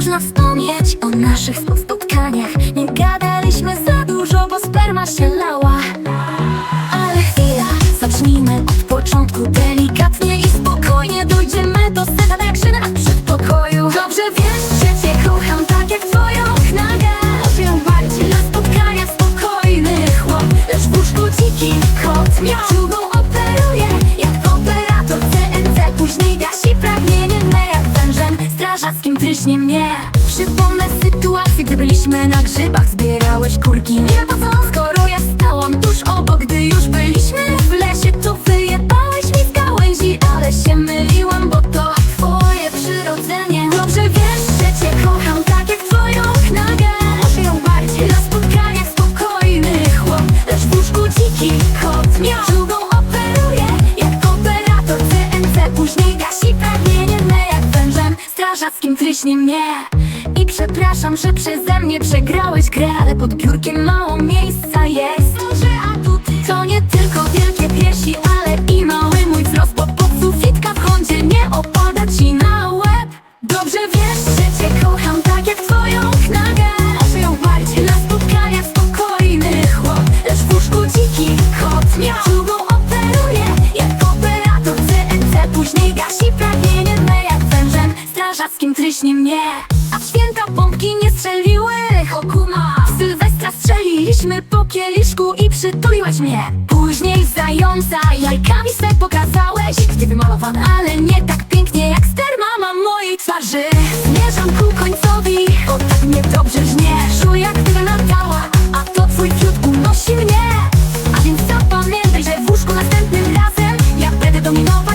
można wspomnieć o naszych spotkaniach. Nie gadaliśmy za blaskiem pryśnie mnie. Przypomnę sytuację, gdy byliśmy na grzybach Zbierałeś kurki, nie po co, skoro ja stałam tuż obok obraża, z kim mnie I przepraszam, że przeze mnie przegrałeś grę Ale pod biurkiem mało miejsca jest. warszawskim tryśnie mnie. A w święta bombki nie strzeliły Hokuma. W Sylwestra strzeliliśmy po kieliszku i przytuliłeś mnie. Później zająca jajkami swe pokazałeś. Gdy wymalowan, ale nie tak pięknie jak sterma ma mojej twarzy. Zmierzam ku końcowi, o tak mnie dobrze żnie. Czuję jak gdyby nadała, a to twój fiut unosi mnie. A więc zapamiętaj, że w łóżku następnym razem Ja będę dominował.